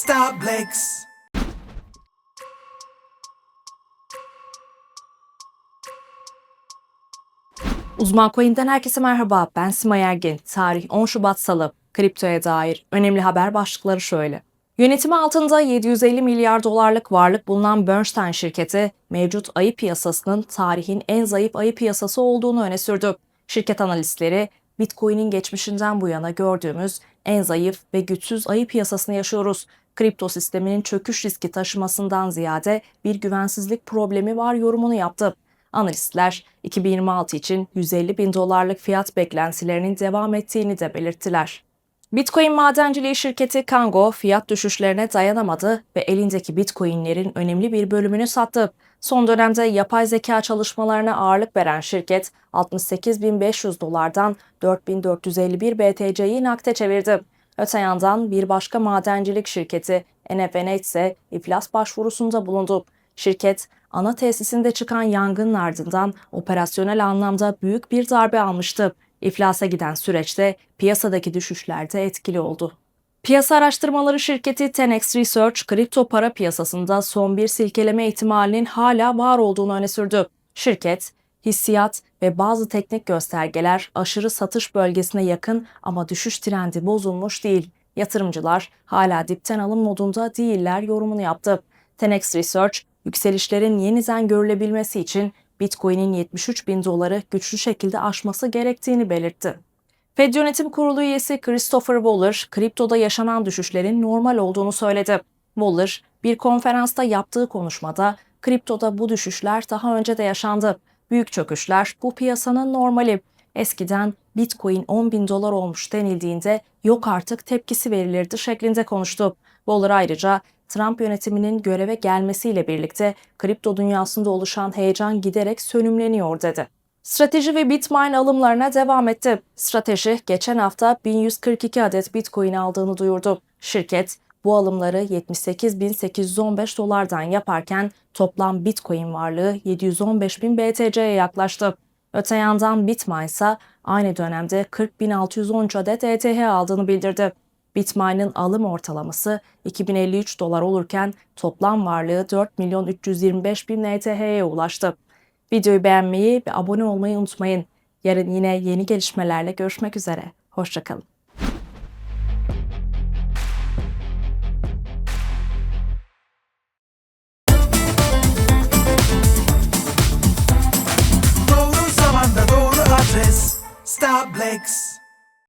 Starflex. Uzman Coin'den herkese merhaba. Ben Simay Ergin. Tarih 10 Şubat Salı. Kriptoya dair önemli haber başlıkları şöyle. Yönetimi altında 750 milyar dolarlık varlık bulunan Bernstein şirketi, mevcut ayı piyasasının tarihin en zayıf ayı piyasası olduğunu öne sürdü. Şirket analistleri, Bitcoin'in geçmişinden bu yana gördüğümüz en zayıf ve güçsüz ayı piyasasını yaşıyoruz. Kripto sisteminin çöküş riski taşımasından ziyade bir güvensizlik problemi var yorumunu yaptı. Analistler 2026 için 150 bin dolarlık fiyat beklentilerinin devam ettiğini de belirttiler. Bitcoin madenciliği şirketi Kango fiyat düşüşlerine dayanamadı ve elindeki Bitcoin'lerin önemli bir bölümünü sattı. Son dönemde yapay zeka çalışmalarına ağırlık veren şirket 68.500 dolardan 4.451 BTC'yi nakde çevirdi. Öte yandan bir başka madencilik şirketi NFNH ise iflas başvurusunda bulundu. Şirket, ana tesisinde çıkan yangının ardından operasyonel anlamda büyük bir darbe almıştı. İflasa giden süreçte piyasadaki düşüşler de etkili oldu. Piyasa araştırmaları şirketi 10x Research, kripto para piyasasında son bir silkeleme ihtimalinin hala var olduğunu öne sürdü. Şirket, hissiyat ve bazı teknik göstergeler aşırı satış bölgesine yakın ama düşüş trendi bozulmuş değil. Yatırımcılar hala dipten alım modunda değiller yorumunu yaptı. 10x Research, yükselişlerin yeniden görülebilmesi için Bitcoin'in 73 bin doları güçlü şekilde aşması gerektiğini belirtti. Fed Yönetim Kurulu üyesi Christopher Waller, kriptoda yaşanan düşüşlerin normal olduğunu söyledi. Waller, bir konferansta yaptığı konuşmada, kriptoda bu düşüşler daha önce de yaşandı. Büyük çöküşler bu piyasanın normali. Eskiden Bitcoin 10 bin dolar olmuş denildiğinde yok artık tepkisi verilirdi şeklinde konuştu. Waller ayrıca Trump yönetiminin göreve gelmesiyle birlikte kripto dünyasında oluşan heyecan giderek sönümleniyor dedi. Strateji ve Bitmain alımlarına devam etti. Strateji geçen hafta 1142 adet Bitcoin aldığını duyurdu. Şirket bu alımları 78.815 dolardan yaparken toplam Bitcoin varlığı 715.000 BTC'ye yaklaştı. Öte yandan Bitmain ise aynı dönemde 40.613 adet ETH aldığını bildirdi. Bitmain'in alım ortalaması 2053 dolar olurken toplam varlığı 4 milyon 325 bin ETH'ye ulaştı. Videoyu beğenmeyi ve abone olmayı unutmayın. Yarın yine yeni gelişmelerle görüşmek üzere. Hoşçakalın. Doğru